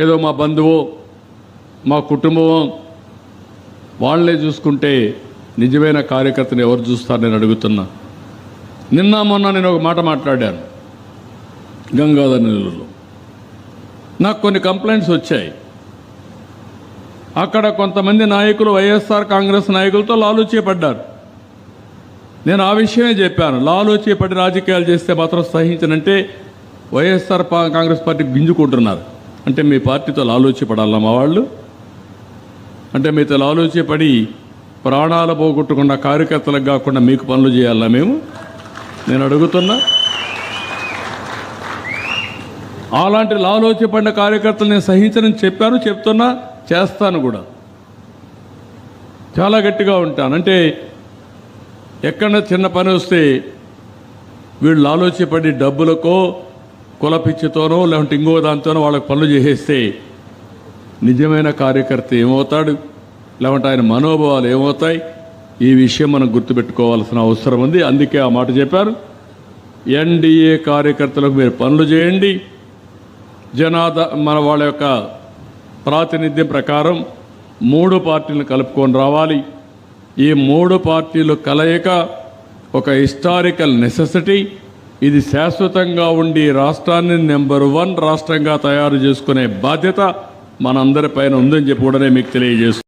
ఏదో మా బంధువు మా కుటుంబం వాళ్ళే చూసుకుంటే నిజమైన కార్యకర్తను ఎవరు చూస్తారు నేను అడుగుతున్నా. నిన్న మొన్న నేను ఒక మాట మాట్లాడాను గంగాధర్ నెల్లూరులో. నాకు కొన్ని కంప్లైంట్స్ వచ్చాయి. అక్కడ కొంతమంది నాయకులు వైఎస్ఆర్ కాంగ్రెస్ నాయకులతో లాలూచీ పడ్డారు నేను ఆ విషయమే చెప్పాను. లాలూచీ పడి రాజకీయాలు చేస్తే మాత్రం సహించనంటే వైఎస్ఆర్ పా- కాంగ్రెస్ పార్టీ గింజుకుంటున్నారు. అంటే మీ పార్టీతో లాలూచీ మా వాళ్ళు? అంటే మీతో లాలూచీ ప్రాణాలు పోగొట్టుకున్న కార్యకర్తలకు కాకుండా మీకు పనులు చేయాలా మేము? నేను అడుగుతున్నా. అలాంటి లాలోచి పడిన కార్యకర్తలు నేను సహించనని చెప్పాను చెప్తున్నా చేస్తాను కూడా. చాలా గట్టిగా ఉంటాను. అంటే ఎక్కడ చిన్న పని వస్తే వీళ్ళు లాలోచిపడి డబ్బులకో కులపిచ్చితోనో లేకుంటే ఇంకో దాంతోనో వాళ్ళకి పనులు చేసేస్తే నిజమైన కార్యకర్త ఏమవుతాడు? లేకుంటే ఆయన మనోభావాలు ఏమవుతాయి? ఈ విషయం మనం గుర్తుపెట్టుకోవాల్సిన అవసరం ఉంది. అందుకే ఆ మాట చెప్పారు. ఎన్డీఏ కార్యకర్తలకు మీరు పనులు చేయండి. జనాద మన వాళ్ళ యొక్క ప్రాతినిధ్యం ప్రకారం మూడు పార్టీలను కలుపుకొని రావాలి. ఈ మూడు పార్టీలు కలయిక ఒక హిస్టారికల్ నెసెసిటీ ఇది శాశ్వతంగా ఉండి రాష్ట్రాన్ని నెంబర్ వన్ రాష్ట్రంగా తయారు చేసుకునే బాధ్యత మనందరిపైన ఉందని చెప్పి కూడా మీకు తెలియజేస్తున్నాను.